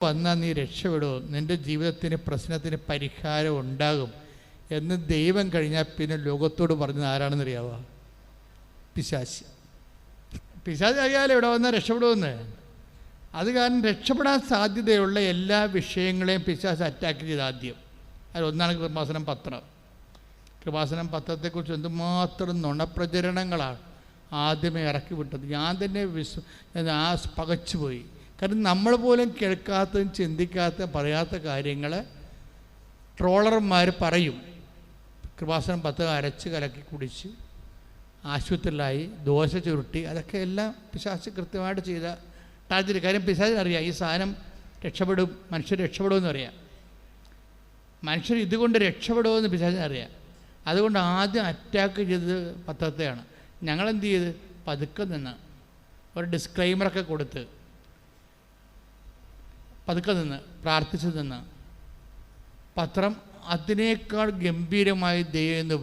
വന്നാൽ നീ രക്ഷപ്പെടുമോ നിന്റെ ജീവിതത്തിന് പ്രശ്നത്തിന് പരിഹാരം ഉണ്ടാകും എന്ന് ദൈവം കഴിഞ്ഞാൽ പിന്നെ ലോകത്തോട് പറഞ്ഞത് ആരാണെന്നറിയാവോ? പിശാശി പിശാച് അറിയാലോ ഇവിടെ വന്നാൽ രക്ഷപ്പെടുമെന്ന് അത് കാരണം രക്ഷപ്പെടാൻ സാധ്യതയുള്ള എല്ലാ വിഷയങ്ങളെയും പിശാശ് അറ്റാക്ക് ചെയ്ത് ആദ്യം. അതിലൊന്നാണ് കൃപാസനം പത്രം. കൃപാസനം പത്രത്തെക്കുറിച്ച് എന്തുമാത്രം നുണപ്രചരണങ്ങളാണ് ആദ്യമേ ഇറക്കി വിട്ടത് ഞാൻ തന്നെ വിശ്വ ആ പകച്ചു പോയി കാരണം നമ്മൾ പോലും കേൾക്കാത്തതും ചിന്തിക്കാത്തതും പറയാത്ത കാര്യങ്ങൾ ട്രോളർമാർ പറയും. കൃപാസനം പത്ത് അരച്ച് കലക്കി കുടിച്ച് ആശുപത്രിയിലായി ദോശ ചുരുട്ടി അതൊക്കെ എല്ലാം പിശാച്ച് കൃത്യമായിട്ട് ചെയ്ത ടാർജറ്റ്. കാര്യം പിശാചിനറിയാം ഈ സാധനം രക്ഷപ്പെടും മനുഷ്യർ രക്ഷപ്പെടുമെന്ന് അറിയാം മനുഷ്യർ ഇതുകൊണ്ട് രക്ഷപ്പെടുമെന്ന് പിശാചിനറിയാം അതുകൊണ്ട് ആദ്യം അറ്റാക്ക് ചെയ്തത് പത്രത്തെയാണ്. ഞങ്ങളെന്ത് ചെയ്ത്? പതുക്കെ നിന്ന് ഒരു ഡിസ്ക്ലൈമറൊക്കെ കൊടുത്ത് പതുക്കെ നിന്ന് പ്രാർത്ഥിച്ചു നിന്ന്. പത്രം അതിനേക്കാൾ ഗംഭീരമായി ദൈവം എന്ന്